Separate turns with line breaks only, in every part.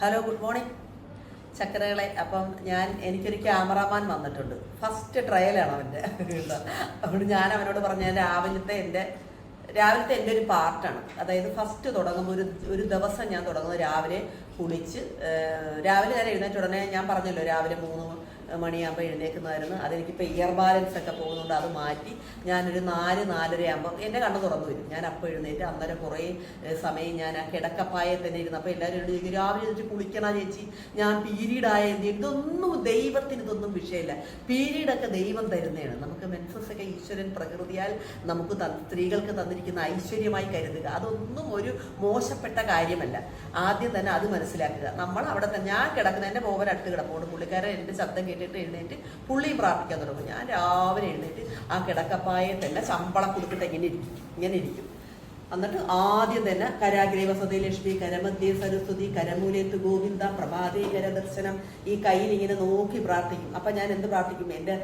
Hello good morning ചക്കരകളെ അപ്പം ഞാൻ എനിക്കൊരു ക്യാമറാമാൻ വന്നിട്ടുണ്ട്. ഫസ്റ്റ് ട്രയലാണ് അവന്റെ അതുകൊണ്ട് ഞാൻ അവനോട് പറഞ്ഞ രാവിലത്തെ എന്റെ രാവിലത്തെ എന്റെ ഒരു പാർട്ടാണ് അതായത് ഫസ്റ്റ് തുടങ്ങുമ്പോൾ ഒരു ഒരു ദിവസം ഞാൻ തുടങ്ങുന്നത് രാവിലെ കുളിച്ച്. രാവിലെ ഞാൻ എഴുന്നേറ്റ് ഉടനെ ഞാൻ പറഞ്ഞല്ലോ രാവിലെ മൂന്ന് മണിയാകുമ്പോൾ എഴുന്നേൽക്കുന്നതായിരുന്നു. അതെനിക്കിപ്പോൾ ഇയർ ബാലൻസ് ഒക്കെ പോകുന്നുണ്ട് അത് മാറ്റി ഞാനൊരു നാല് നാലര ആകുമ്പോൾ എന്റെ കണ്ണ് തുറന്നു വരും. ഞാൻ അപ്പോൾ എഴുന്നേറ്റ് അന്നേരം കുറേ സമയം ഞാൻ ആ കിടക്കപ്പായെ തന്നെ ഇരുന്നു അപ്പോൾ എല്ലാവരും എന്നോട് ചോദിക്കും രാവിലെ എഴുന്നേറ്റ് കുളിക്കണ ചേച്ചി? ഞാൻ പീരീഡ് ആയ എന്ത് ചെയ്യും?" ഇതൊന്നും ദൈവത്തിന് ഇതൊന്നും വിഷയമില്ല പീരീഡൊക്കെ ദൈവം തരുന്നതാണ്. നമുക്ക് മെൻസസ് ഒക്കെ ഈശ്വരൻ പ്രകൃതിയാൽ നമുക്ക് സ്ത്രീകൾക്ക് തന്നിരിക്കുന്ന ഐശ്വര്യമായി കരുതുക. അതൊന്നും ഒരു മോശപ്പെട്ട കാര്യമല്ല. ആദ്യം തന്നെ അത് മനസ്സിലാക്കുക. നമ്മൾ അവിടെ ഞാൻ കിടക്കുന്ന എന്റെ പോവൻ അടുത്ത് കിടപ്പുണ്ട്. പുള്ളിക്കാരൻ എന്റെ ശബ്ദം കേട്ടിട്ട് എഴുന്നേറ്റ് പുള്ളി പ്രാർത്ഥിക്കാൻ തുടങ്ങും. ഞാൻ രാവിലെ എഴുന്നേറ്റ് ആ കിടക്കപ്പായെ തന്നെ ശമ്പളം കൊടുത്തിട്ട് എങ്ങനെ ഇരിക്കും. ഇങ്ങനെ ഇരിക്കും. എന്നിട്ട് ആദ്യം തന്നെ കരാഗ്രേ വസതി ലക്ഷ്മി കരമധ്യേ സരസ്വതി കരമൂലേത്ത് ഗോവിന്ദ പ്രഭാതേ കരദർശനം ഈ കയ്യിൽ ഇങ്ങനെ നോക്കി പ്രാർത്ഥിക്കും. അപ്പം ഞാൻ എന്ത് പ്രാർത്ഥിക്കും? എന്റെ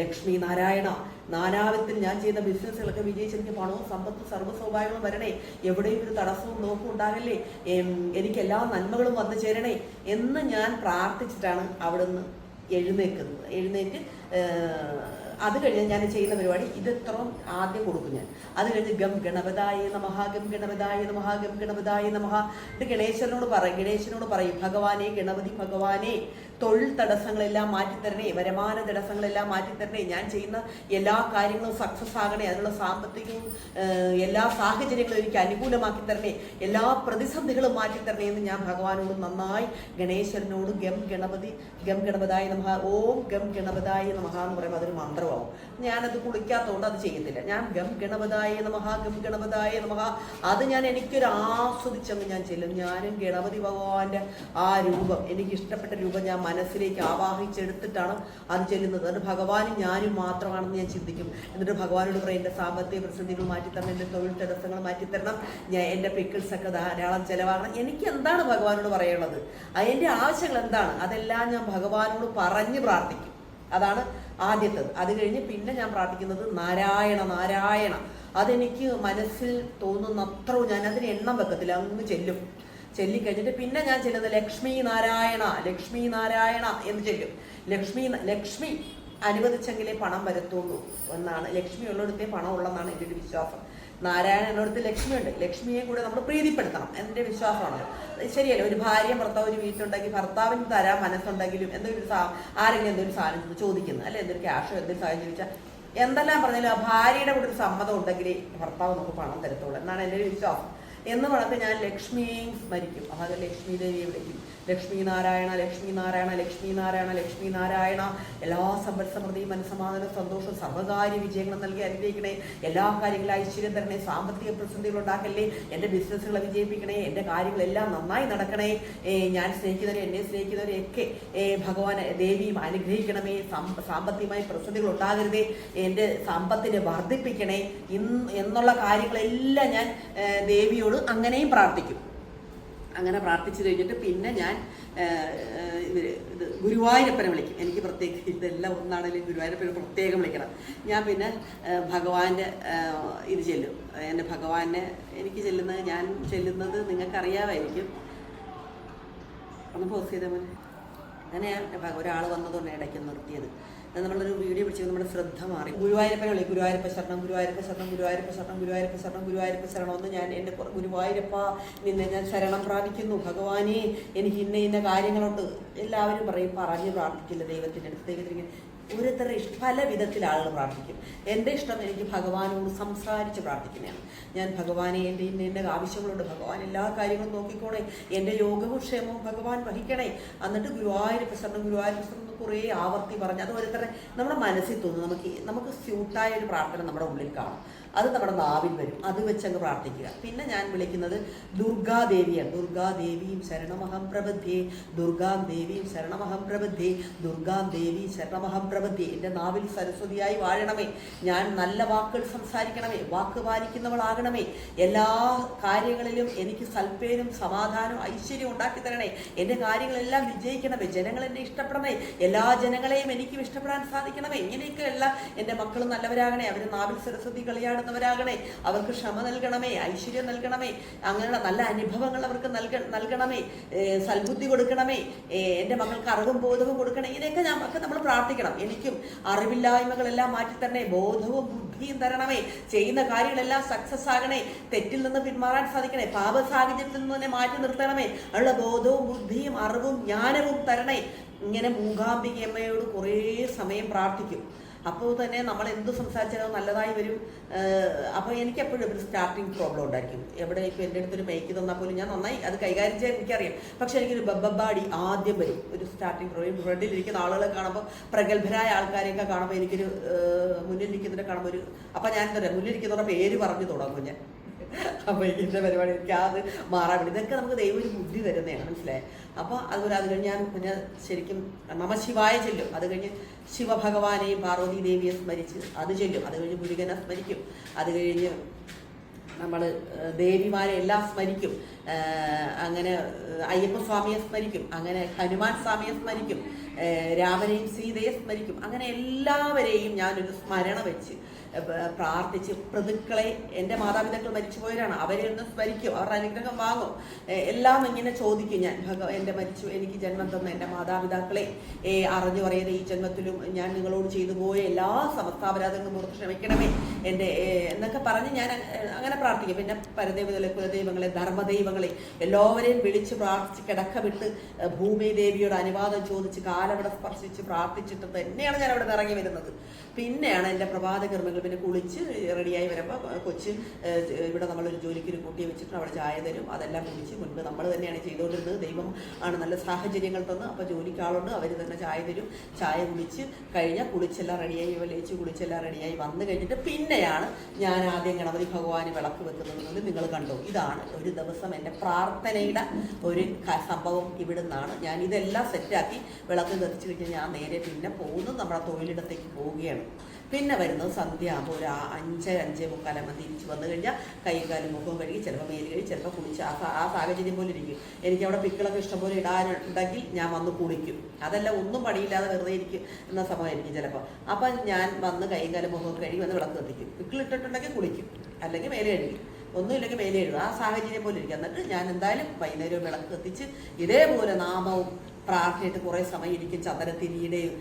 ലക്ഷ്മി നാരായണ നാനാവിധത്തിൽ ഞാൻ ചെയ്ത ബിസിനസ്സുകളൊക്കെ വിജയിച്ച് എനിക്ക് പണവും സമ്പത്തും സർവ വരണേ. എവിടെയും ഒരു തടസ്സവും നോക്കും ഉണ്ടാകില്ലേ എനിക്ക് എല്ലാ നന്മകളും വന്നു ചേരണേ എന്ന് ഞാൻ പ്രാർത്ഥിച്ചിട്ടാണ് അവിടുന്ന് എഴുന്നേക്കുന്നത്. എഴുന്നേറ്റ് അത് കഴിഞ്ഞ് ഞാൻ ചെയ്യുന്ന പരിപാടി ഇതെത്രയും ആദ്യം കൊടുക്കും ഞാൻ. അത് കഴിഞ്ഞ് ഗം ഗണപതായ നമഹ ഗം ഗണപതായ നമഹ ഗം ഗണപതായ നമഹ. ഇത് ഗണേശനോട് പറയും ഗണേശനോട് പറയും ഭഗവാനെ ഗണപതി ഭഗവാനെ. തൊഴിൽ തടസ്സങ്ങളെല്ലാം മാറ്റിത്തരണേ വരുമാന തടസ്സങ്ങളെല്ലാം മാറ്റിത്തരണേ. ഞാൻ ചെയ്യുന്ന എല്ലാ കാര്യങ്ങളും സക്സസ് ആകണേ അതിനുള്ള സാമ്പത്തികവും എല്ലാ സാഹചര്യങ്ങളും എനിക്ക് അനുകൂലമാക്കി തരണേ. എല്ലാ പ്രതിസന്ധികളും മാറ്റിത്തരണേ എന്ന് ഞാൻ ഭഗവാനോട് നന്നായി ഗണേശനോട് ഗം ഗണപതി ഗം ഗണപതായ നമഹ ഓം ഗം ഗണപതായ നമഹ എന്ന് പറയുമ്പോൾ അതൊരു മന്ത്രമാവും. ഞാനത് കുളിക്കാത്തതുകൊണ്ട് അത് ചെയ്യത്തില്ല. ഞാൻ ഗം ഗണപതായ നമഹ ഗം ഗണപതായ നമഹ അത് ഞാൻ എനിക്കൊരു ആസ്വദിച്ചങ്ങ് ഞാൻ ചെല്ലും. ഞാനും ഗണപതി ഭഗവാന്റെ ആ രൂപം എനിക്ക് ഇഷ്ടപ്പെട്ട രൂപം ഞാൻ മനസ്സിലേക്ക് ആവാഹിച്ചെടുത്തിട്ടാണ് അത് ചെല്ലുന്നത്. എന്നിട്ട് ഭഗവാനും ഞാനും മാത്രമാണെന്ന് ഞാൻ ചിന്തിക്കും. എന്നിട്ട് ഭഗവാനോട് പറയും എന്റെ സാമ്പത്തിക പ്രതിസന്ധികൾ മാറ്റിത്തരണം എന്റെ തൊഴിൽ തടസ്സങ്ങൾ മാറ്റിത്തരണം. ഞാൻ എന്റെ പിക്കിൾസ് ഒക്കെ ധാരാളം ചിലവാകണം എനിക്ക് എന്താണ് ഭഗവാനോട് പറയുള്ളത് അതിന്റെ ആവശ്യങ്ങൾ എന്താണ്? അതെല്ലാം ഞാൻ ഭഗവാനോട് പറഞ്ഞ് പ്രാർത്ഥിക്കും. അതാണ് ആദ്യത്തത്. അത് കഴിഞ്ഞ് പിന്നെ ഞാൻ പ്രാർത്ഥിക്കുന്നത് നാരായണ നാരായണ. അതെനിക്ക് മനസ്സിൽ തോന്നുന്ന അത്രയും ഞാൻ അതിന് എണ്ണം വെക്കത്തില്ല. അങ്ങ് ചെല്ലും. ചെല്ലിക്കഴിഞ്ഞിട്ട് പിന്നെ ഞാൻ ചെല്ലുന്നത് ലക്ഷ്മി നാരായണ ലക്ഷ്മി നാരായണ എന്ന് ചെല്ലും. ലക്ഷ്മി ലക്ഷ്മി അനുവദിച്ചെങ്കിലേ പണം വരത്തുള്ളൂ എന്നാണ്. ലക്ഷ്മി ഉള്ളിടത്തേ പണം ഉള്ളെന്നാണ് എന്റെ ഒരു വിശ്വാസം. നാരായണ നാരായണനോടത്ത് ലക്ഷ്മിയുണ്ട്. ലക്ഷ്മിയെ കൂടെ നമ്മൾ പ്രീതിപ്പെടുത്തണം. എന്റെ വിശ്വാസമാണ്. ശരിയല്ല? ഒരു ഭാര്യ ഭർത്താവ് ഒരു വീട്ടുണ്ടെങ്കിൽ ഭർത്താവിന് തരാൻ മനസ്സുണ്ടെങ്കിലും എന്തൊരു ആരെങ്കിലും എന്തൊരു സാധനം ചോദിക്കുന്നു. അല്ലെ എന്തൊരു ക്യാഷോ എന്തൊരു സാധനം ചോദിച്ചാൽ എന്തെല്ലാം പറഞ്ഞാലും ആ ഭാര്യയുടെ കൂടെ ഒരു സമ്മതം ഉണ്ടെങ്കിലേ ഭർത്താവ് നമുക്ക് പണം തരത്തുള്ളൂ എന്നാണ് എന്റെ ഒരു വിശ്വാസം. എന്ന് പറഞ്ഞ് ഞാൻ ലക്ഷ്മിയെയും സ്മരിക്കും അതായത് ലക്ഷ്മി ദേവിയെ വിളിക്കും. ലക്ഷ്മി നാരായണ ലക്ഷ്മി നാരായണ ലക്ഷ്മി നാരായണ ലക്ഷ്മി നാരായണ എല്ലാ സമ്പൽ സമൃദ്ധി മനസ്സമാധാനം സന്തോഷം സർവകാര്യ വിജയങ്ങളും നൽകി അനുഗ്രഹിക്കണേ. എല്ലാ കാര്യങ്ങളും ഐശ്വര്യം തരണേ. സാമ്പത്തിക പ്രതിസന്ധികൾ ഉണ്ടാക്കല്ലേ. എന്റെ ബിസിനസ്സുകളെ വിജയിപ്പിക്കണേ. എന്റെ കാര്യങ്ങളെല്ലാം നന്നായി നടക്കണേ. ഞാൻ സ്നേഹിക്കുന്നവരെ എന്നെ സ്നേഹിക്കുന്നവരെയൊക്കെ ഭഗവാൻ ദേവിയും അനുഗ്രഹിക്കണമേ. സാമ്പ- സാമ്പത്തികമായി പ്രതിസന്ധികൾ ഉണ്ടാകരുതേ. എന്റെ സമ്പത്തിനെ വർദ്ധിപ്പിക്കണേ. ഇന്ന് എന്നുള്ള കാര്യങ്ങളെല്ലാം ഞാൻ ഏ, ദേവിയോട് അങ്ങനെയും പ്രാർത്ഥിക്കും. അങ്ങനെ പ്രാർത്ഥിച്ചു കഴിഞ്ഞിട്ട് പിന്നെ ഞാൻ ഇവർ ഇത് ഗുരുവായൂരപ്പനെ വിളിക്കും. എനിക്ക് പ്രത്യേകം ഇതെല്ലാം ഒന്നാണെങ്കിലും ഗുരുവായൂരപ്പനെ പ്രത്യേകം വിളിക്കണം. ഞാൻ പിന്നെ ഭഗവാന്റെ ഇത് ചെല്ലും. എന്റെ ഭഗവാനെ എനിക്ക് ചെല്ലുന്നത് ഞാൻ ചെല്ലുന്നത് നിങ്ങൾക്കറിയാമായിരിക്കും. ഒന്ന് പോസ് ചെയ്താൽ മതി. അങ്ങനെ ഒരാൾ വന്നതുകൊണ്ട് ഇടയ്ക്ക് നിർത്തിയത്. നമ്മളൊരു വീഡിയോ പിടിച്ചപ്പോൾ നമ്മുടെ ശ്രദ്ധ മാറി. ഗുരുവായൂരപ്പനെ വിളി ഗുരുവായൂരപ്പ ശരണം ഗുരുവായൂരപ്പ ശരണം ഗുരുവായൂരപ്പ ശരണം ഗുരുവായൂരപ്പ ശരണം ഗുരുവായൂരപ്പ ശരണം. എന്ന് ഞാൻ എന്റെ ഗുരുവായൂരപ്പ നിന്നെ ഞാൻ ശരണം പ്രാപിക്കുന്നു. ഭഗവാനെ എനിക്ക് ഇന്ന ഇന്ന കാര്യങ്ങളുണ്ട്. എല്ലാവരും പറയും പറഞ്ഞ് പ്രാർത്ഥിക്കില്ല ദൈവത്തിന്റെ അടുത്ത്. ദൈവത്തിന് ഓരോരുത്തരുടെ ഇഷ്ട പല വിധത്തിൽ ആളുകൾ പ്രാർത്ഥിക്കും. എന്റെ ഇഷ്ടം എനിക്ക് ഭഗവാനോട് സംസാരിച്ച് പ്രാർത്ഥിക്കുന്നതാണ്. ഞാൻ ഭഗവാനെ എന്റെ ഇന്ന എന്റെ ആവശ്യങ്ങളുണ്ട് ഭഗവാൻ എല്ലാ കാര്യങ്ങളും നോക്കിക്കോണേ എന്റെ യോഗവും ക്ഷേമവും ഭഗവാൻ വഹിക്കണേ. എന്നിട്ട് ഗുരുവായൂർ ശരണം ഗുരുവായൂർ ശരണം കുറേ ആവർത്തി പറഞ്ഞ് അത് ഓരോരുത്തരുടെ നമ്മുടെ മനസ്സിൽ തോന്നും. നമുക്ക് നമുക്ക് സ്യൂട്ടായ ഒരു പ്രാർത്ഥന നമ്മുടെ ഉള്ളിൽ കാണും. അത് നമ്മുടെ നാവിൽ വരും. അത് വെച്ചങ്ങ് പ്രാർത്ഥിക്കുക. പിന്നെ ഞാൻ വിളിക്കുന്നത് ദുർഗാദേവിയാണ് ദുർഗാദേവിയും ശരണമഹം പ്രബദ്ധേ. ദുർഗാം ദേവിയും ശരണമഹം പ്രബദ്ധേ. ദുർഗാം ദേവി ശരണമഹം പ്രബദ്ധേ. എന്റെ നാവിൽ സരസ്വതിയായി വാഴണമേ. ഞാൻ നല്ല വാക്കുകൾ സംസാരിക്കണമേ. വാക്ക് പാലിക്കുന്നവളാകണമേ. എല്ലാ കാര്യങ്ങളിലും എനിക്ക് സൽപ്പേരും സമാധാനവും ഐശ്വര്യം ഉണ്ടാക്കി തരണേ. എന്റെ കാര്യങ്ങളെല്ലാം വിജയിക്കണമേ. ജനങ്ങൾ എന്നെ ഇഷ്ടപ്പെടണേ എല്ലാ ജനങ്ങളെയും എനിക്കും ഇഷ്ടപ്പെടാൻ സാധിക്കണമേ. ഇങ്ങനെയൊക്കെയുള്ള എന്റെ മക്കൾ നല്ലവരാകണേ. അവർ നാവിൽ സരസ്വതി കളിയാണ് ഇഷ്ടപ്പെടുന്നവരാകണേ അവർക്ക് ക്ഷമ നൽകണമേ ഐശ്വര്യം നൽകണമേ അങ്ങനെയുള്ള നല്ല അനുഭവങ്ങൾ അവർക്ക് നൽക നൽകണമേ സൽബുദ്ധി കൊടുക്കണമേ എന്റെ മക്കൾക്ക് അറിവും ബോധവും കൊടുക്കണേ. ഇതൊക്കെ നമുക്ക് നമ്മൾ പ്രാർത്ഥിക്കണം. എനിക്കും അറിവില്ലായ്മകളെല്ലാം മാറ്റി തരണേ ബോധവും ബുദ്ധിയും തരണമേ. ചെയ്യുന്ന കാര്യങ്ങളെല്ലാം സക്സസ് ആകണേ. തെറ്റിൽ നിന്ന് പിന്മാറാൻ സാധിക്കണേ. പാപ സാഹചര്യത്തിൽ നിന്ന് തന്നെ മാറ്റി നിർത്തണമേ. അവളുടെ ബോധവും ബുദ്ധിയും അറിവും ജ്ഞാനവും തരണേ. ഇങ്ങനെ മൂകാംബികയമ്മയോട് കുറേ സമയം പ്രാർത്ഥിക്കും. അപ്പോൾ തന്നെ നമ്മൾ എന്ത് സംസാരിച്ചാലും നല്ലതായി വരും. അപ്പോൾ എനിക്ക് എപ്പോഴും ഒരു സ്റ്റാർട്ടിങ് പ്രോബ്ലം ഉണ്ടായിരിക്കും. എവിടെ ഇപ്പോൾ എന്റെ അടുത്തൊരു മേക്ക് തന്നാൽ പോലും ഞാൻ നന്നായി അത് കൈകാര്യം ചെയ്യാൻ എനിക്കറിയാം. പക്ഷേ എനിക്കൊരു ബബ്ബാടി ആദ്യം വരും. ഒരു സ്റ്റാർട്ടിങ് പ്രോബ്ലം ഫ്രണ്ടിലിരിക്കുന്ന ആളുകളെ കാണുമ്പോൾ പ്രഗത്ഭരായ ആൾക്കാരെയൊക്കെ കാണുമ്പോൾ എനിക്കൊരു മുന്നിൽ മുന്നിലിരിക്കുന്നതിനെ കാണുമ്പോൾ ഒരു അപ്പം ഞാൻ എന്താ പറയുക മുന്നിലിരിക്കുന്നവരുടെ പേര് പറഞ്ഞു തുടങ്ങും ഞാൻ. അപ്പോൾ ഇതിന്റെ പരിപാടി എനിക്ക് അത് മാറാൻ വേണ്ടി. ഇതൊക്കെ നമുക്ക് ദൈവം ഒരു ബുദ്ധി തരുന്നതാണ് മനസ്സിലായത് അപ്പൊ അതുപോലെ അത് ഞാൻ പിന്നെ ശരിക്കും നമശിവായ ചെല്ലും. അത് കഴിഞ്ഞ് ശിവഭഗവാനെയും പാർവതി ദേവിയെ സ്മരിച്ച് അത് ചെല്ലും. അത് കഴിഞ്ഞ് മുരുകനെ സ്മരിക്കും. അത് കഴിഞ്ഞ് നമ്മൾ ദേവിമാരെ എല്ലാം സ്മരിക്കും. അങ്ങനെ അയ്യപ്പ അയ്യപ്പസ്വാമിയെ സ്മരിക്കും. അങ്ങനെ ഹനുമാൻ സ്വാമിയെ സ്മരിക്കും. രാമനെയും സീതയെ സ്മരിക്കും. അങ്ങനെ എല്ലാവരെയും ഞാനൊരു സ്മരണ വെച്ച് പ്രാർത്ഥിച്ച് പ്രതുക്കളെ എന്റെ മാതാപിതാക്കൾ മരിച്ചുപോയവരാണ്. അവരെ ഒന്ന് സ്മരിക്കും. അവരുടെ അനുഗ്രഹം വാങ്ങും. എല്ലാം ഇങ്ങനെ ചോദിക്കും. ഞാൻ ഭഗ എന്റെ മരിച്ചു എനിക്ക് ജന്മം തന്ന എന്റെ മാതാപിതാക്കളെ അറിഞ്ഞു പറയുന്ന ഈ ജന്മത്തിലും ഞാൻ നിങ്ങളോട് ചെയ്തു പോയ എല്ലാ സമസ്താപരാധങ്ങളും ഓർത്ത് ക്ഷമിക്കണമേ. എന്റെ എന്നൊക്കെ പറഞ്ഞ് ഞാൻ അങ്ങനെ പ്രാർത്ഥിക്കും. പിന്നെ പരദേവതകളെ കുലദൈവങ്ങളെ ധർമ്മദൈവങ്ങളെ എല്ലാവരെയും വിളിച്ച് പ്രാർത്ഥിച്ച് കിടക്ക വിട്ട് ഏ, ഭൂമി ദേവിയോട് അനുവാദം ചോദിച്ച് കാലവിടെ സ്പർശിച്ച് പ്രാർത്ഥിച്ചിട്ട് തന്നെയാണ് ഞാൻ അവിടെ ഇറങ്ങി വരുന്നത്. പിന്നെയാണ് എന്റെ പ്രഭാത കർമ്മങ്ങൾ പിന്നെ കുളിച്ച് റെഡിയായി വരുമ്പോൾ കൊച്ച് ഇവിടെ നമ്മളൊരു ജോലിക്ക് ഒരു കുട്ടിയെ വെച്ചിട്ട് അവിടെ ചായ തരും. അതെല്ലാം കുടിച്ച് മുൻപ് നമ്മൾ തന്നെയാണ് ചെയ്തുകൊണ്ടിരുന്നത്. ദൈവം ആണ് നല്ല സാഹചര്യങ്ങൾ തന്ന് അപ്പോൾ ജോലിക്കാളുണ്ട് അവർ തന്നെ ചായ തരും. ചായ കുടിച്ച് കഴിഞ്ഞാൽ കുളിച്ചെല്ലാം റെഡിയായി ലയിച്ച് കുളിച്ചെല്ലാം റെഡിയായി വന്നു കഴിഞ്ഞിട്ട് പിന്നെയാണ് ഞാൻ ആദ്യം ഗണപതി ഭഗവാന് വിളക്ക് വെക്കുന്നത് നിങ്ങൾ കണ്ടു. ഇതാണ് ഒരു ദിവസം എന്റെ പ്രാർത്ഥനയുടെ ഒരു സംഭവം ഇവിടുന്നാണ്. ഞാൻ ഇതെല്ലാം സെറ്റാക്കി വിളക്ക് കത്തിച്ച് കഴിഞ്ഞാൽ ഞാൻ നേരെ പിന്നെ പോകുന്നു. നമ്മുടെ തൊഴിലിടത്തേക്ക് പോവുകയാണ്. പിന്നെ വരുന്നത് സന്ധ്യ ആകുമ്പോൾ ഒരു അഞ്ച് അഞ്ച് മുക്കാലാകുമ്പോൾ തിരിച്ച് വന്നു കഴിഞ്ഞാൽ കൈയും കാലും മുഖവും കഴുകി ചിലപ്പോൾ മേൽ കഴുകി ചിലപ്പോൾ കുളിച്ച് ആ ആ സാഹചര്യം പോലെ ഇരിക്കും. എനിക്ക് അവിടെ പിക്കിളൊക്കെ ഇഷ്ടംപോലെ ഇടാനുണ്ടെങ്കിൽ ഞാൻ വന്ന് കുളിക്കും. അതല്ല ഒന്നും പണിയില്ലാതെ വെറുതെ ഇരിക്കും എന്ന സമയമായിരിക്കും ചിലപ്പോൾ അപ്പം ഞാൻ വന്ന് കൈയും കാലും മുഖവും കഴുകി വന്ന് വിളക്ക് കത്തിക്കും. പിക്കിളിട്ടിട്ടുണ്ടെങ്കിൽ കുളിക്കും. അല്ലെങ്കിൽ മേലെ കഴുകി. ഒന്നുമില്ലെങ്കിൽ മേലെ എഴുതും ആ സാഹചര്യം പോലെ ഇരിക്കും. എന്നിട്ട് ഞാൻ എന്തായാലും വൈകുന്നേരം വിളക്ക് കത്തിച്ച് ഇതേപോലെ നാമവും പ്രാർത്ഥനയായിട്ട് കുറേ സമയം ഇരിക്കും ചന്ദനത്തിരിയുടെയും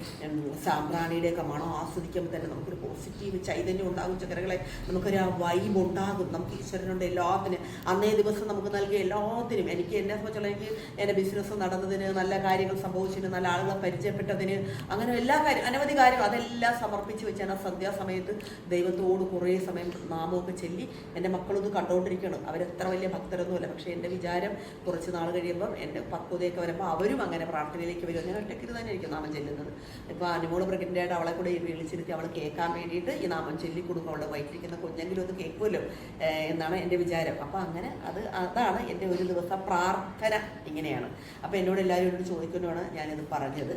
സാമ്പ്രാണിയുടെ സാമ്പ്രാണിയുടെയും ഒക്കെ മണം ആസ്വദിക്കുമ്പോൾ തന്നെ നമുക്കൊരു പോസിറ്റീവ് ചൈതന്യം ഉണ്ടാകും. ചക്കരകളെ നമുക്കൊരു ആ വൈബ് ഉണ്ടാകും. നമുക്ക് ഈശ്വരനുണ്ട് എല്ലാത്തിനും. അന്നേ ദിവസം നമുക്ക് നൽകിയ എല്ലാത്തിനും. എനിക്ക് എന്നെ സംബന്ധിച്ചുള്ള എനിക്ക് എന്റെ ബിസിനസ് നടന്നതിന് നല്ല കാര്യങ്ങൾ സംഭവിച്ചതിന് നല്ല ആളുകളെ പരിചയപ്പെട്ടതിന് അങ്ങനെ എല്ലാ കാര്യം അനവധി കാര്യങ്ങൾ അതെല്ലാം സമർപ്പിച്ച് വെച്ച് ഞാൻ ആ സന്ധ്യാസമയത്ത് ദൈവത്തോട് കുറേ സമയം നാമമൊക്കെ ചൊല്ലി എന്റെ മക്കളൊന്നും കണ്ടുകൊണ്ടിരിക്കണം അവരെത്ര വലിയ ഭക്തരൊന്നുമല്ല. പക്ഷേ എന്റെ വിചാരം കുറച്ച് നാൾ കഴിയുമ്പം എന്റെ പക്വതയൊക്കെ വരുമ്പോൾ അവരും അങ്ങനെ പ്രാർത്ഥനയിലേക്ക് വരും. ഒറ്റയ്ക്ക് തന്നെ ആയിരിക്കും നാമം ചെല്ലുന്നത്. ഇപ്പോൾ അനുമോൾ പ്രഗ്നന്റ് അവളെ കൂടെ വിളിച്ചിരുത്തി അവൾ കേൾക്കാൻ വേണ്ടിയിട്ട് ഈ നാമം ചൊല്ലി കൊടുക്കും. അവളുടെ വയറ്റിരിക്കുന്ന കുഞ്ഞെങ്കിലും ഒന്ന് കേൾക്കുമല്ലോ എന്നാണ് എന്റെ വിചാരം. അപ്പോൾ അങ്ങനെ അത് അതാണ് എന്റെ ഒരു ദിവസം പ്രാർത്ഥന ഇങ്ങനെയാണ്. അപ്പോൾ എന്നോട് എല്ലാവരും എന്നോട് ചോദിക്കുന്നതാണ് ഞാനിത് പറഞ്ഞത്.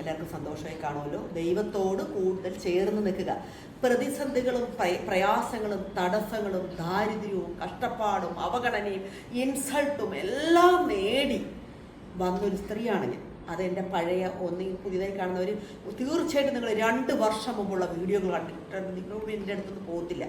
എല്ലാവർക്കും സന്തോഷമായി കാണുമല്ലോ. ദൈവത്തോട് കൂടുതൽ ചേർന്ന് നിൽക്കുക. പ്രതിസന്ധികളും പ്രയാസങ്ങളും തടസ്സങ്ങളും ദാരിദ്ര്യവും കഷ്ടപ്പാടും അവഗണനയും ഇൻസൾട്ടും എല്ലാം നേടി വന്നൊരു സ്ത്രീയാണ് ഞാൻ. അതെന്റെ പഴയ ഒന്ന് പുതിയതായി കാണുന്നവർ തീർച്ചയായിട്ടും നിങ്ങൾ രണ്ട് വർഷം മുമ്പുള്ള വീഡിയോകൾ കണ്ടിട്ടുണ്ട്. നിങ്ങളോട് എന്റെ അടുത്തൊന്നും പോകത്തില്ല.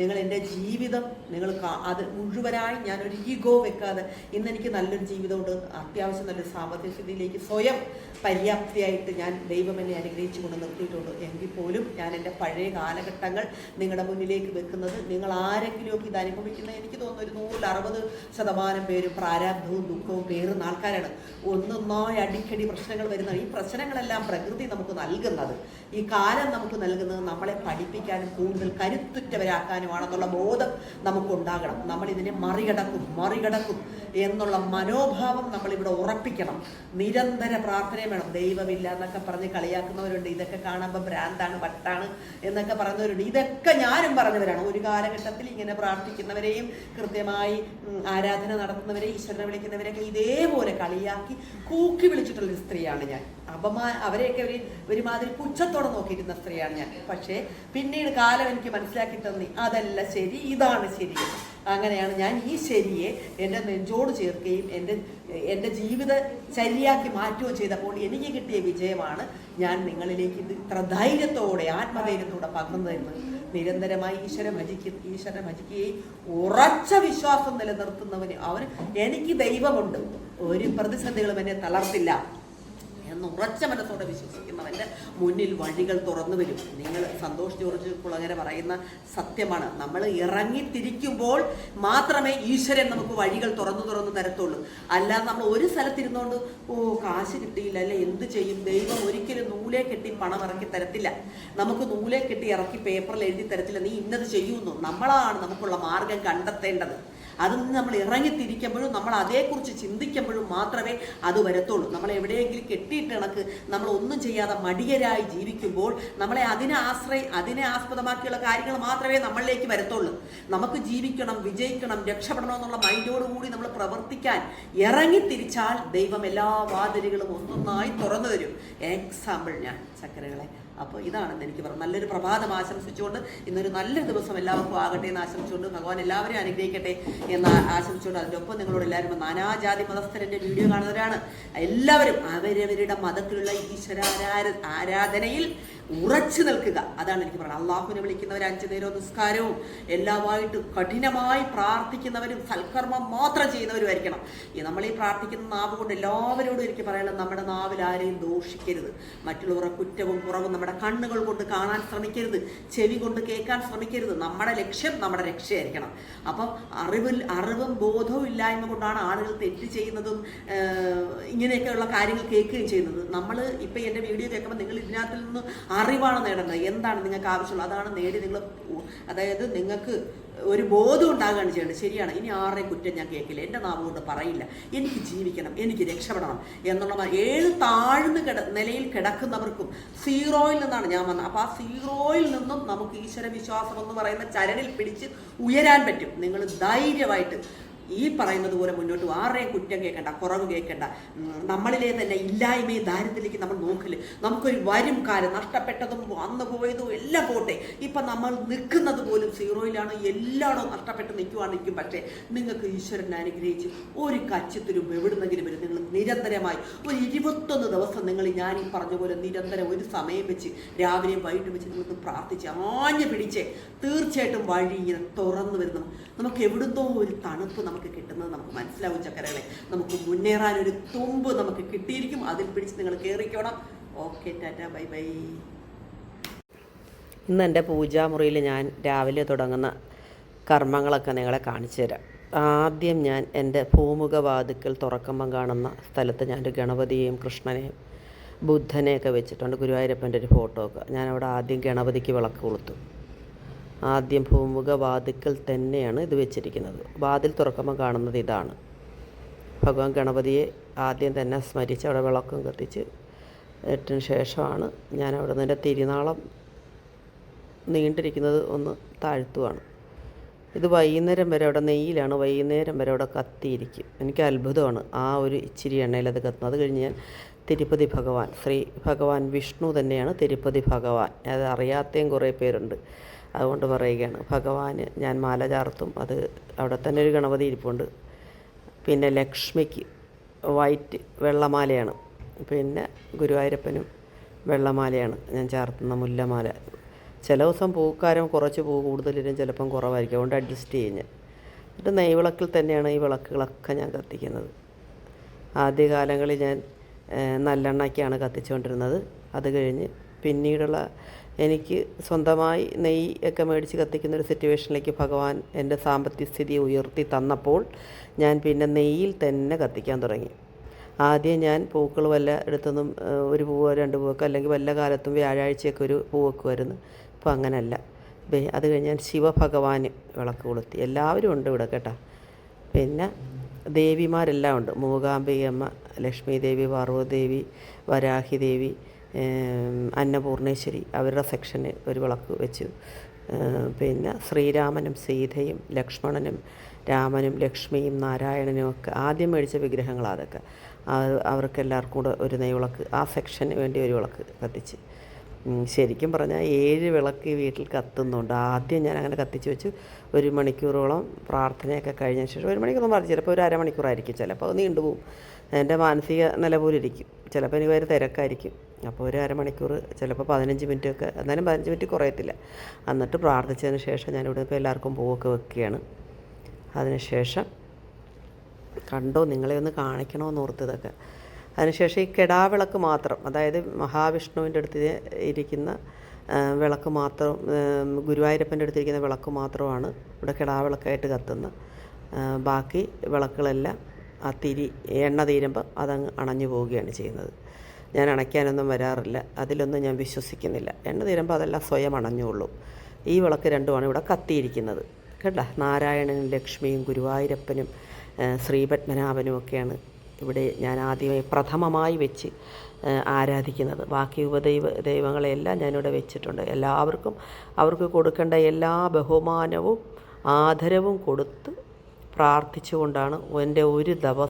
നിങ്ങൾ എന്റെ ജീവിതം നിങ്ങൾ അത് മുഴുവനായി ഞാനൊരു ഈഗോ വെക്കാതെ ഇന്ന് എനിക്ക് നല്ലൊരു ജീവിതമുണ്ട്. അത്യാവശ്യം നല്ലൊരു സാമ്പത്തിക സ്ഥിതിയിലേക്ക് സ്വയം പര്യാപ്തിയായിട്ട് ഞാൻ ദൈവം എന്നെ അനുഗ്രഹിച്ചു കൊണ്ട് നിർത്തിയിട്ടുണ്ട്. എങ്കിൽ പോലും ഞാൻ എന്റെ പഴയ കാലഘട്ടങ്ങൾ നിങ്ങളുടെ മുന്നിലേക്ക് വെക്കുന്നത് നിങ്ങൾ ആരെങ്കിലുമൊക്കെ ഇത് അനുഭവിക്കുന്ന എനിക്ക് തോന്നുന്നു ഒരു നൂറിൽ അറുപത് ശതമാനം പേരും പ്രാരാബ്ധവും ദുഃഖവും പേറുന്ന ആൾക്കാരാണ്. ഒന്നൊന്നായി അടിക്കടി പ്രശ്നങ്ങൾ വരുന്ന ഈ പ്രശ്നങ്ങളെല്ലാം പ്രകൃതി നമുക്ക് നൽകുന്നത്. ഈ കാലം നമുക്ക് നൽകുന്നത് നമ്മളെ പഠിപ്പിക്കാനും കൂടുതൽ കരുത്തുറ്റവരാക്കാനുമാണെന്നുള്ള ബോധം നമുക്കുണ്ടാകണം. നമ്മൾ ഇതിനെ മറികടക്കും മറികടക്കും. എന്നുള്ള മനോഭാവം നമ്മളിവിടെ ഉറപ്പിക്കണം. നിരന്തര പ്രാർത്ഥനയും വേണം. ദൈവമില്ല എന്നൊക്കെ പറഞ്ഞ് കളിയാക്കുന്നവരുണ്ട്. ഇതൊക്കെ കാണുമ്പോൾ ഭ്രാന്താണ് വട്ടാണ് എന്നൊക്കെ പറയുന്നവരുണ്ട് ഇതൊക്കെ ഞാനും പറഞ്ഞവരാണ്. ഒരു കാലഘട്ടത്തിൽ ഇങ്ങനെ പ്രാർത്ഥിക്കുന്നവരെയും കൃത്യമായി ആരാധന നടത്തുന്നവരെ ഈശ്വരനെ വിളിക്കുന്നവരെയൊക്കെ ഇതേപോലെ കളിയാക്കി കൂക്കി വിളിച്ചിട്ടുള്ള സ്ത്രീയാണ് ഞാൻ. അപമാ അവരെയൊക്കെ ഒരു ഒരുമാതിരി പുച്ഛത്തോടെ നോക്കിയിരുന്ന സ്ത്രീയാണ് ഞാൻ. പക്ഷേ പിന്നീട് കാലം എനിക്ക് മനസ്സിലാക്കി തന്നി. അതല്ല ശരി ഇതാണ് ശരി. അങ്ങനെയാണ് ഞാൻ ഈ ശരിയെ എന്റെ നെഞ്ചോട് ചേർക്കുകയും എന്റെ എന്റെ ജീവിത ശരിയാക്കി മാറ്റുകയും ചെയ്തപ്പോൾ എനിക്ക് കിട്ടിയ വിജയമാണ് ഞാൻ നിങ്ങളിലേക്ക് ഇത് ഇത്ര ധൈര്യത്തോടെ ആത്മധൈര്യത്തോടെ പകർന്നതെന്ന് നിരന്തരമായി ഈശ്വരൻ ഭജിക്കും ഈശ്വരൻ ഭജിക്കുകയും ഉറച്ച വിശ്വാസം നിലനിർത്തുന്നവന് അവന് എനിക്ക് ദൈവമുണ്ട്. ഒരു പ്രതിസന്ധികളും എന്നെ തളർത്തില്ല. എന്ന് ഉറച്ച മനസ്സോടെ വിശ്വസിക്കുന്നവന്റെ മുന്നിൽ വഴികൾ തുറന്നു വരും. നിങ്ങൾ സന്തോഷ് ജോർജ് കുളങ്ങര പറയുന്ന സത്യമാണ്. നമ്മൾ ഇറങ്ങിത്തിരിക്കുമ്പോൾ മാത്രമേ ഈശ്വരൻ നമുക്ക് വഴികൾ തുറന്നു തുറന്നു തരത്തുള്ളൂ. അല്ലാതെ നമ്മൾ ഒരു സ്ഥലത്തിരുന്നുകൊണ്ട് ഓ കാശ് കിട്ടിയില്ല അല്ലെ എന്ത് ചെയ്യും? ദൈവം ഒരിക്കലും നൂലെ കെട്ടി പണം ഇറക്കി തരത്തില്ല. നമുക്ക് നൂലെ കെട്ടി ഇറക്കി പേപ്പറിൽ എഴുതി തരത്തില്ല. നീ ഇന്നത് ചെയ്യുന്നു. നമ്മളാണ് നമുക്കുള്ള മാർഗം കണ്ടെത്തേണ്ടത്. അതിൽ നിന്ന് നമ്മൾ ഇറങ്ങിത്തിരിക്കുമ്പോഴും നമ്മൾ അതേക്കുറിച്ച് ചിന്തിക്കുമ്പോഴും മാത്രമേ അത് വരത്തുള്ളൂ. നമ്മൾ എവിടെയെങ്കിലും കെട്ടിയിട്ട് കണക്ക് നമ്മൾ ഒന്നും ചെയ്യാതെ മടിയരായി ജീവിക്കുമ്പോൾ നമ്മളെ അതിനെ ആശ്രയി അതിനെ ആസ്പദമാക്കിയുള്ള കാര്യങ്ങൾ മാത്രമേ നമ്മളിലേക്ക് വരത്തുള്ളൂ. നമുക്ക് ജീവിക്കണം വിജയിക്കണം രക്ഷപ്പെടണം എന്നുള്ള മൈൻഡോടുകൂടി നമ്മൾ പ്രവർത്തിക്കാൻ ഇറങ്ങിത്തിരിച്ചാൽ ദൈവം എല്ലാ വാതിലുകളും ഒന്നൊന്നായി തുറന്നു തരും. എക്സാമ്പിൾ ഞാൻ. ചക്കരകളെ അപ്പോൾ ഇതാണ് എനിക്ക് പറഞ്ഞു നല്ലൊരു പ്രഭാതം ആശംസിച്ചുകൊണ്ട് ഇന്നൊരു നല്ല ദിവസം എല്ലാവർക്കും ആകട്ടെ എന്ന് ആശംസിച്ചുകൊണ്ട് ഭഗവാൻ എല്ലാവരെയും അനുഗ്രഹിക്കട്ടെ എന്ന് ആശംസിച്ചുകൊണ്ട് അതിന്റെ ഒപ്പം നിങ്ങളോട് എല്ലാവരും നാനാജാതി മതസ്ഥരന്റെ വീഡിയോ കാണുന്നവരാണ്. എല്ലാവരും അവരവരുടെ മതത്തിലുള്ള ഈശ്വര ആരാധനയിൽ ഉറച്ചു നിൽക്കുക. അതാണ് എനിക്ക് പറയുന്നത്. അള്ളാഹുവിനെ വിളിക്കുന്നവർ അഞ്ചു നേരവും നിസ്കാരവും എല്ലാമായിട്ട് കഠിനമായി പ്രാർത്ഥിക്കുന്നവരും സൽക്കർമ്മം മാത്രം ചെയ്യുന്നവരുമായിരിക്കണം ഈ നമ്മൾ ഈ പ്രാർത്ഥിക്കുന്ന നാവ് കൊണ്ട് എല്ലാവരോടും എനിക്ക് പറയാനുള്ളത് നമ്മുടെ നാവിൽ ആരെയും ദോഷിക്കരുത്. മറ്റുള്ളവരുടെ കുറ്റവും കുറവും നമ്മുടെ കണ്ണുകൾ കൊണ്ട് കാണാൻ ശ്രമിക്കരുത്. ചെവി കൊണ്ട് കേൾക്കാൻ ശ്രമിക്കരുത്. നമ്മുടെ ലക്ഷ്യം നമ്മുടെ രക്ഷയായിരിക്കണം. അപ്പം അറിവിൽ അറിവും ബോധവും ഇല്ലായ്മ കൊണ്ടാണ് ആളുകൾ തെറ്റ് ചെയ്യുന്നതും ഇങ്ങനെയൊക്കെയുള്ള കാര്യങ്ങൾ കേൾക്കുകയും ചെയ്യുന്നത്. നമ്മൾ ഇപ്പം എന്റെ വീഡിയോ കേൾക്കുമ്പോൾ നിങ്ങൾ ഇതിനകത്തിൽ നിന്ന് അറിവാണ് നേടേണ്ടത്. എന്താണ് നിങ്ങൾക്ക് ആവശ്യമുള്ളത്? അതാണ് നേടി നിങ്ങൾ അതായത് നിങ്ങൾക്ക് ഒരു ബോധം ഉണ്ടാകുകയാണ് ചെയ്യേണ്ടത്. ശരിയാണ്. ഇനി ആരുടെയും കുറ്റം ഞാൻ കേൾക്കില്ല. എന്റെ നാവ് കൊണ്ട് പറയില്ല. എനിക്ക് ജീവിക്കണം. എനിക്ക് രക്ഷപ്പെടണം എന്നുള്ള ഏത് താഴ്ന്ന കിട നിലയിൽ കിടക്കുന്നവർക്കും സീറോയിൽ നിന്നാണ് ഞാൻ വന്നത്. അപ്പോൾ ആ സീറോയിൽ നിന്നും നമുക്ക് ഈശ്വര വിശ്വാസം എന്ന് പറയുന്ന ചരടിൽ പിടിച്ച് ഉയരാൻ പറ്റും. നിങ്ങൾ ധൈര്യമായിട്ട് ഈ പറയുന്നത് പോലെ മുന്നോട്ട് ആരുടെയും കുറ്റം കേൾക്കേണ്ട കുറവ് കേൾക്കേണ്ട. നമ്മളിലെ തന്നെ ഇല്ലായ്മയും ദാരിദ്ര്യത്തിലേക്ക് നമ്മൾ നോക്കില്ല നമുക്കൊരു വരും കാലം നഷ്ടപ്പെട്ടതും വന്നു പോയതും എല്ലാം പോട്ടെ. ഇപ്പം നമ്മൾ നിൽക്കുന്നത് പോലും സീറോയിലാണ്. എല്ലായിടവും നഷ്ടപ്പെട്ട് നിൽക്കുവാണെങ്കിലും പക്ഷേ നിങ്ങൾക്ക് ഈശ്വരനെ അനുഗ്രഹിച്ച് ഒരു കച്ചത്തിലും എവിടുന്നെങ്കിലും വരും. നിങ്ങൾ നിരന്തരമായി ഒരു ഇരുപത്തൊന്ന് ദിവസം നിങ്ങൾ ഞാൻ ഈ പറഞ്ഞ പോലെ നിരന്തരം ഒരു സമയം വെച്ച് രാവിലെയും വൈകിട്ടും വെച്ച് നിങ്ങൾക്ക് പ്രാർത്ഥിച്ച് ആഞ്ഞു പിടിച്ച് തീർച്ചയായിട്ടും വഴി ഇങ്ങനെ തുറന്നു വരുന്നു. നമുക്ക് എവിടുന്നോ ഒരു തണുപ്പ് നമുക്ക് കിട്ടുന്നത് നമുക്ക് മനസ്സിലാവും ചക്കരകളെ. നമുക്ക് മുന്നേറാൻ ഒരു തുമ്പ് നമുക്ക് കിട്ടിയിരിക്കും. അതിൽ പിടിച്ച് നിങ്ങൾ കയറിക്കോണം ഓക്കെ ടാറ്റ ബൈ ബൈ. ഇന്ന് എന്റെ പൂജാമുറിയിൽ ഞാൻ രാവിലെ തുടങ്ങുന്ന കർമ്മങ്ങളൊക്കെ നിങ്ങളെ കാണിച്ചു തരാം. ആദ്യം ഞാൻ എന്റെ ഭൂമുഖവാതുക്കൽ തുറക്കുമ്പം കാണുന്ന സ്ഥലത്ത് ഞാൻ ഒരു ഗണപതിയെയും കൃഷ്ണനെയും ബുദ്ധനെയൊക്കെ വെച്ചിട്ടുണ്ട്. ഗുരുവായൂരപ്പന്റെ ഒരു ഫോട്ടോ ഒക്കെ ഞാനവിടെ ആദ്യം ഗണപതിക്ക് വിളക്ക് കൊളുത്തു. ആദ്യം ഭൂമുഖ വാതിക്കൽ തന്നെയാണ് ഇത് വെച്ചിരിക്കുന്നത്. വാതിൽ തുറക്കുമ്പോൾ കാണുന്നത് ഇതാണ്. ഭഗവാൻ ഗണപതിയെ ആദ്യം തന്നെ സ്മരിച്ച് അവിടെ വിളക്കം കത്തിച്ച് ഇട്ടതിന് ശേഷമാണ് ഞാൻ അവിടെ നിന്ന് എന്റെ തിരുനാളം നീണ്ടിരിക്കുന്നത് ഒന്ന് താഴ്ത്തുവാണ്. ഇത് വൈകുന്നേരം വരെ അവിടെ നെയ്യിലാണ്. വൈകുന്നേരം വരെ അവിടെ കത്തിയിരിക്കും. എനിക്ക് അത്ഭുതമാണ് ആ ഒരു ഇച്ചിരി എണ്ണയിൽ അത് കത്തുന്നത്. അത് കഴിഞ്ഞ് ഞാൻ തിരുപ്പതി ഭഗവാൻ ശ്രീ ഭഗവാൻ വിഷ്ണു തന്നെയാണ് തിരുപ്പതി ഭഗവാൻ. അത് അറിയാത്തയും കുറേ പേരുണ്ട്. അതുകൊണ്ട് പറയുകയാണ് ഭഗവാന് ഞാൻ മാല ചാർത്തും അത് അവിടെ തന്നെ ഒരു ഗണപതി ഇരിപ്പുണ്ട്. പിന്നെ ലക്ഷ്മിക്ക് വൈറ്റ് വെള്ളമാലയാണ് പിന്നെ ഗുരുവായൂരപ്പനും വെള്ളമാലയാണ് ഞാൻ ചാർത്തുന്ന മുല്ലമാല. ചില ദിവസം പൂക്കാരം കുറച്ച് പൂ കൂടുതലും ചിലപ്പം കുറവായിരിക്കും. അതുകൊണ്ട് അഡ്ജസ്റ്റ് ചെയ്യും ഞാൻ. എന്നിട്ട് നെയ്വിളക്കിൽ തന്നെയാണ് ഈ വിളക്കുകളൊക്കെ ഞാൻ കത്തിക്കുന്നത്. ആദ്യകാലങ്ങളിൽ ഞാൻ നല്ലെണ്ണയ്ക്കാണ് കത്തിച്ചുകൊണ്ടിരുന്നത്. അത് കഴിഞ്ഞ് പിന്നീടുള്ള എനിക്ക് സ്വന്തമായി നെയ്യ് ഒക്കെ മേടിച്ച് കത്തിക്കുന്ന ഒരു സിറ്റുവേഷനിലേക്ക് ഭഗവാൻ എന്റെ സാമ്പത്തിക സ്ഥിതി ഉയർത്തി തന്നപ്പോൾ ഞാൻ പിന്നെ നെയ്യിൽ തന്നെ കത്തിക്കാൻ തുടങ്ങി. ആദ്യം ഞാൻ പൂക്കൾ വല്ല എടുത്തൊന്നും ഒരു പൂവോ രണ്ട് പൂവൊക്കെ അല്ലെങ്കിൽ വല്ല കാലത്തും വ്യാഴാഴ്ചയൊക്കെ ഒരു പൂ വരുന്നു ഇപ്പോൾ അങ്ങനല്ല. ദേ, അത് കഴിഞ്ഞ് ഞാൻ ശിവഭഗവാന് വിളക്ക് കൊളുത്തി. എല്ലാവരും ഉണ്ട് ഇവിടെ കേട്ടോ. പിന്നെ ദേവിമാരെല്ലാം ഉണ്ട്. മൂകാംബികമ്മ ലക്ഷ്മി ദേവി പാർവതദേവി വരാഹി ദേവി ഏം, അന്നപൂർണേശ്വരി അവരുടെ സെക്ഷന് ഒരു വിളക്ക് വെച്ചു. പിന്നെ ശ്രീരാമനും സീതയും ലക്ഷ്മണനും രാമനും ലക്ഷ്മിയും നാരായണനും ഒക്കെ ആദ്യം മേടിച്ച വിഗ്രഹങ്ങളാണ് അതൊക്കെ. അവർക്ക് അവർക്കെല്ലാവർക്കും കൂടെ ഒരു നെയ്വിളക്ക് ആ സെക്ഷന് വേണ്ടി ഒരു വിളക്ക് കത്തിച്ച്. ശരിക്കും പറഞ്ഞാൽ ഏഴ് വിളക്ക് വീട്ടിൽ കത്തുന്നുണ്ട്. ആദ്യം ഞാൻ അങ്ങനെ കത്തിച്ച് വെച്ചു. ഒരു മണിക്കൂറോളം പ്രാർത്ഥനയൊക്കെ കഴിഞ്ഞ ശേഷം ഒരു മണിക്കൂറൊന്നും പറഞ്ഞു ചിലപ്പോൾ ഒരു അരമണിക്കൂറായിരിക്കും. ചിലപ്പോൾ അത് നീണ്ടുപോകും. എന്റെ മാനസിക നില പോലിരിക്കും. ചിലപ്പോൾ എനിക്ക് ഒരു തിരക്കായിരിക്കും.
അപ്പോൾ ഒരു അരമണിക്കൂർ ചിലപ്പോൾ പതിനഞ്ച് മിനിറ്റൊക്കെ എന്നാലും പതിനഞ്ച് മിനിറ്റ് കുറയത്തില്ല. എന്നിട്ട് പ്രാർത്ഥിച്ചതിന് ശേഷം ഞാനിവിടെ ഇപ്പോൾ എല്ലാവർക്കും പൂവൊക്കെ വെക്കുകയാണ്. അതിനുശേഷം കണ്ടോ നിങ്ങളെ ഒന്ന് കാണിക്കണമെന്ന് ഓർത്തതൊക്കെ അതിനുശേഷം ഈ കെടാവിളക്ക് മാത്രം അതായത് മഹാവിഷ്ണുവിന്റെ അടുത്ത് ഇരിക്കുന്ന വിളക്ക് മാത്രം ഗുരുവായൂരപ്പന്റെ അടുത്തിരിക്കുന്ന വിളക്ക് മാത്രമാണ് ഇവിടെ കെടാവിളക്കായിട്ട് കത്തുന്നത്. ബാക്കി വിളക്കുകളെല്ലാം ആ തിരി എണ്ണ തീരുമ്പോൾ അതങ്ങ് അണഞ്ഞു പോവുകയാണ് ചെയ്യുന്നത്. ഞാൻ അണയ്ക്കാനൊന്നും വരാറില്ല. അതിലൊന്നും ഞാൻ വിശ്വസിക്കുന്നില്ല. എണ്ണ തീരുമ്പോൾ അതെല്ലാം സ്വയം അണഞ്ഞുള്ളൂ ഈ വിളക്ക് രണ്ടുമാണ് ഇവിടെ കത്തിയിരിക്കുന്നത്. കേട്ട? നാരായണനും ലക്ഷ്മിയും ഗുരുവായൂരപ്പനും ശ്രീപത്മനാഭനും ഒക്കെയാണ് ഇവിടെ ഞാൻ ആദ്യമായി പ്രഥമമായി വെച്ച് ആരാധിക്കുന്നത്. ബാക്കി ഉപദൈവ ദൈവങ്ങളെല്ലാം ഞാനിവിടെ വെച്ചിട്ടുണ്ട്. എല്ലാവർക്കും അവർക്ക് കൊടുക്കേണ്ട എല്ലാ ബഹുമാനവും ആദരവും കൊടുത്ത് പ്രാർത്ഥിച്ചുകൊണ്ടാണ് എന്റെ ഒരു ദിവസം